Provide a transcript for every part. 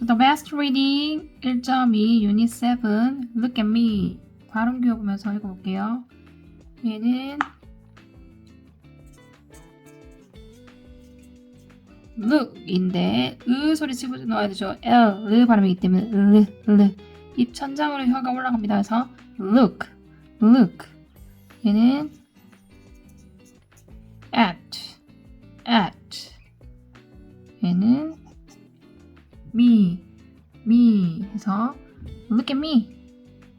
So the best reading 1.2 Unit 7 Look at me 발음 기억 보면서 읽어볼게요. 얘는 look인데 으 소리 집어 넣어야 되죠. L 르 발음이기 때문에 르, 르. 입 천장으로 혀가 올라갑니다. 그래서 look, look. 얘는 at, at. 얘는 me, me 해서 look at me.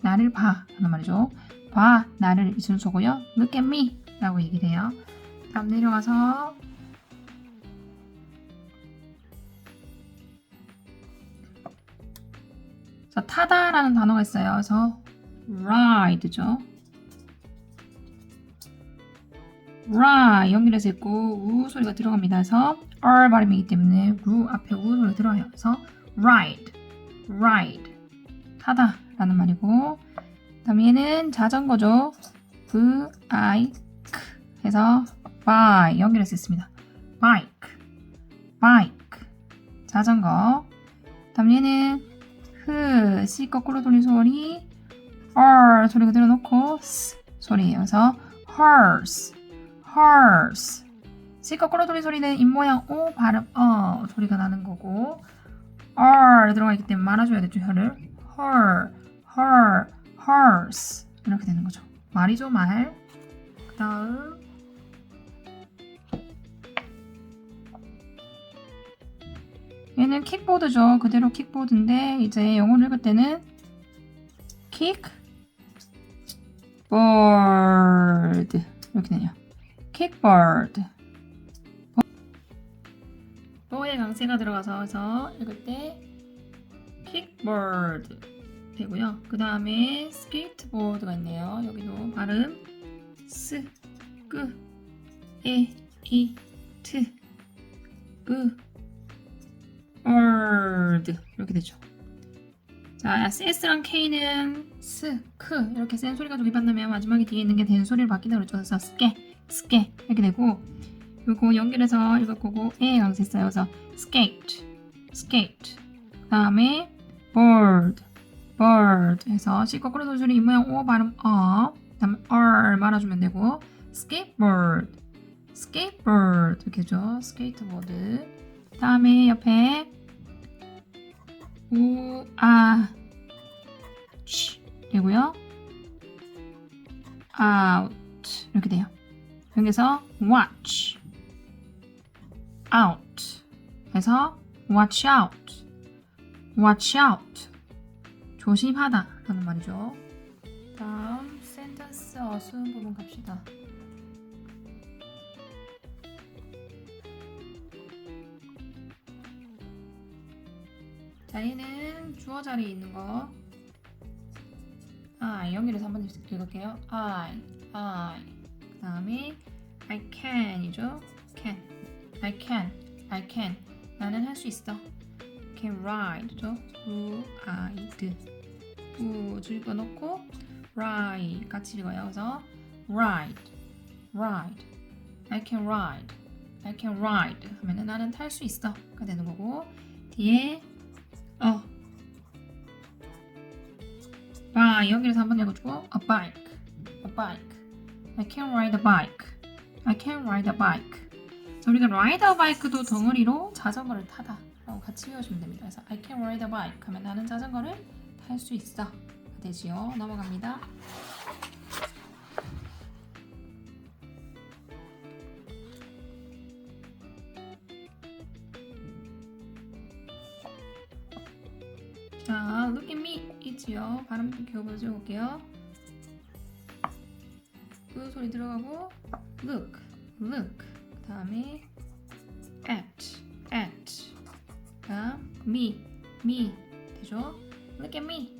나를 봐 하는 말이죠. 봐, 나를 이 순서고요. look at me 라고 얘기를 해요. 다음 내려가서 자, 타다라는 단어가 있어요. 그래서 ride죠. Ride 연결해서 있고 우 소리가 들어갑니다. 그래서 r 발음이기 때문에 루 앞에 우 소리가 들어요. 그래서 ride, ride 타다 라는 말이고 그다음에 얘는 자전거죠. v i k 해서 bike 연결해서 있습니다. bike, bike 자전거. 그다음 얘는 흐, 시 거꾸로 돌린 소리, r 소리가 들어놓고 s 소리예요. 그래서 horse, horse. 시 거꾸로 돌린 소리는 입모양 o 발음 어 소리가 나는 거고 r 들어가 있기 때문에 말아줘야 되죠 혀를 her, her, horse 이렇게 되는 거죠. 말이죠 말. 그다음 얘는 킥보드죠. 그대로 킥보드인데 이제 영어를 읽을 때는 kick board 이렇게 되네요. Kickboard 보의 강세가 들어가서 그래서 읽을 때 kickboard 되고요. 그 다음에 skateboard가 있네요. 여기도 발음 스, 끄, 에, 이, 트, 으, word 이렇게 되죠. 자, S랑 K는 스, 크 이렇게 센 소리가 받으면 마지막에 뒤에 있는 게 된 소리를 바뀐다 그랬죠. 그래서 스케, 스케 이렇게 되고 요거 연결해서 읽을 거고 에 강세 써요. 그래서 skate, skate 그 다음에 board, board 해서 C 거꾸로 도줄이 이 모양 O 발음 어 그다음에 R 말아주면 되고 skateboard, skateboard 이렇게 죠 스케이트보드 다음에 옆에 우, 아, 치 되고요. out 이렇게 돼요. 여기서 watch, out 해서 watch out, watch out 조심하다 라는 말이죠. 다음 센텐스 어순 부분 갑시다. 자, 얘는 주어 자리에 있는 거. I 연결해서 한번 읽을게요. I, I. 그 다음에 I can이죠. can. I can, I can. 나는 할 수 있어. can ride죠. ride. 우 줄거 넣고 ride 같이 읽어요. 그래서 ride, ride. I can ride, I can ride 하면은 나는 탈 수 있어가 되는 거고 뒤에 어. 아, 여기서 한번 읽어주고 a bike, a bike. I can ride a bike. I can ride a bike. 자, 우리가 ride a bike도 덩어리로 자전거를 타다 라고 같이 외워주면 됩니다. 그래서 I can ride a bike 하면 나는 자전거를 탈 수 있어 가 되지요. 넘어갑니다. 자, look at me 있지요. 발음 기억을 해볼게요. 으 소리 들어가고 look, look. 그 다음에 at, at. 다음 me, me 되죠? look at me,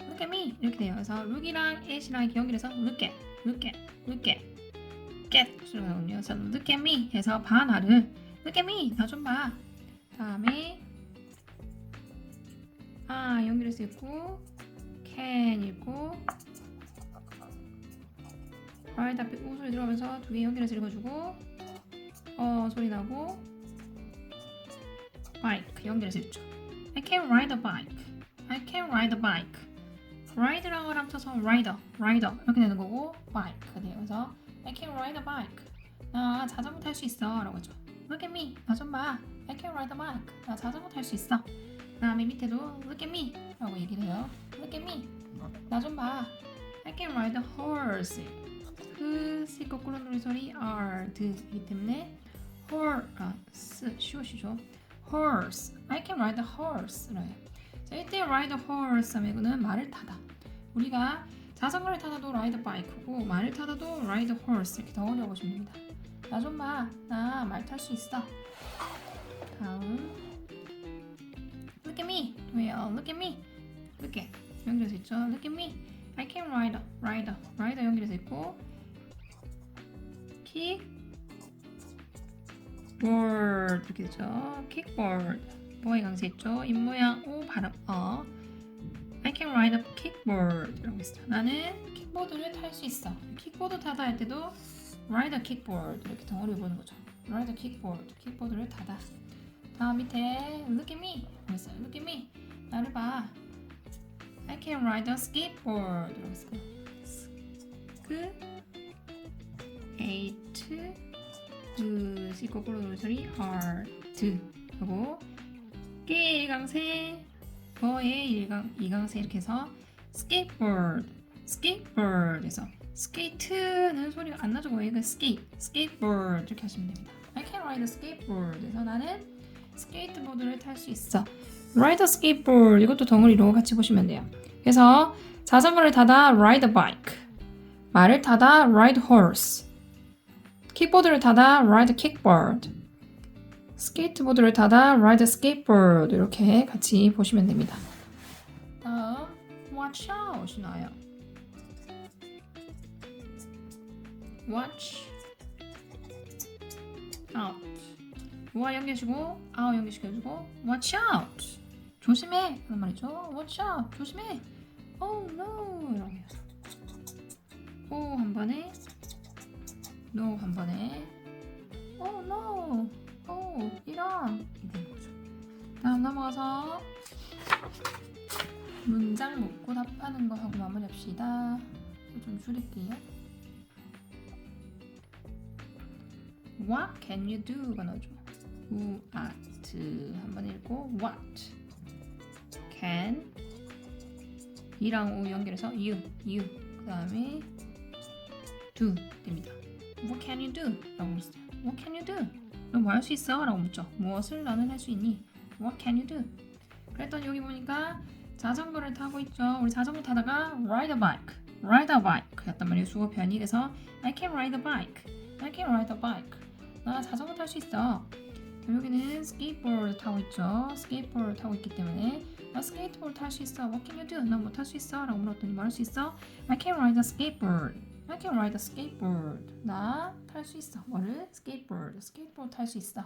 look at me 이렇게 돼요. 그래서 look이랑 at이랑 이렇게 연결해서 look at, look at, look at, get 소리가 나거든요. 그래서 look at me 해서 봐 나를 look at me 나 좀 봐. 다음에 아 연결해서 있고 can 있고 right 앞에 우 소리 들어가면서 두 개 연결해서 읽어주고 어 소리 나고 bike 연결해서 읽죠 I can ride a bike. I can ride a bike. ride랑 을 합쳐서 rider, rider 이렇게 되는 거고 bike가 돼요. 그래서 I can ride a bike. 나 자전거 탈 수 있어 라고 하죠. Look at me. 나 좀 봐. I can ride a bike. 나 자전거 탈 수 있어. 그 다음에 밑에도 Look at me 라고 얘기를 해요. Look at me. 나 좀 봐. I can ride a horse. 그 C 거꾸로 누리 소리 R 드이기 때문에 horse 쉬우시죠? horse. I can ride a horse. 라요. 자, 이때 ride a horse 하면은 말을 타다. 우리가 자전거를 타다도 ride bike고 말을 타다도 ride horse 이렇게 더 어려워지면 됩니다. 나 좀 봐. 나 말 탈 수 있어. 다음. Look at me. 왜요? Look at me. Look at. 연결해서 있죠. Look at me. I can ride. Ride. Ride 연결해서 있고. Kick. board 이렇게 되죠. kickboard. 뭐에 강세했죠? 입 모양 O 발음 어. I can ride a kickboard 이라고 했어요. 나는 킥보드를 탈 수 있어. 킥보드 타다 할 때도 ride a kickboard 이렇게 덩어리 보는 거죠. ride a kickboard. 킥보드를 타다. 다음 밑에 look at me 그랬어요. look at me. 나를 봐. I can ride a skateboard 이라고 했어요. 그 eight 그 C 거꾸로 누르 소리 hard 하고 깨 1강세 거의 1강, 2강세 이렇게 해서 skateboard skateboard에서 스케이트는 소리가 안 나죠 그 skate skateboard 이렇게 하시면 됩니다 I can ride a skateboard에서 나는 스케이트보드를 탈 수 있어 ride a skateboard 이것도 덩어리로 같이 보시면 돼요 그래서 자전거를 타다 ride a bike 말을 타다 ride horse 킥보드를 타다 ride kickboard 스케이트보드를 타다 ride skateboard 이렇게 같이 보시면 됩니다. 다음 watch out이 나와요. watch out 와 연결시고 out 연결시켜주고 watch out 조심해 하는 말이죠. watch out 조심해 oh no 이라고 해요. o 한 번에 no 한 번에 oh no 오, 이런 이 되는 거죠. 다음 넘어가서 문장 묻고 답하는 거 하고 마무리합시다. 좀 줄일게요. What can you do가 나오죠. Who, at 한번 읽고 What can 이랑 오 연결해서 you, you 그 다음에 do 됩니다. What can you do? 라고 물었어요. What can you do? 너 뭐 할 수 있어? 라고 묻죠. 무엇을 너는 할 수 있니? What can you do? 그랬더니 여기 보니까 자전거를 타고 있죠. 우리 자전거 타다가 ride a bike, ride a bike 였단 말이에요. 주어 변이 그래서 I can ride a bike, I can ride a bike. 나 자전거 탈 수 있어. 여기는 skateboard 타고 있죠. skateboard 타고 있기 때문에 나 스케이트보드 탈수 있어. What can you do? 나 뭐 탈 수 있어? 라고 물었더니 뭐 할 수 있어? I can ride a skateboard. I can ride a skateboard. 나 탈 수 있어. 뭐를? skateboard. skateboard 탈 수 있어.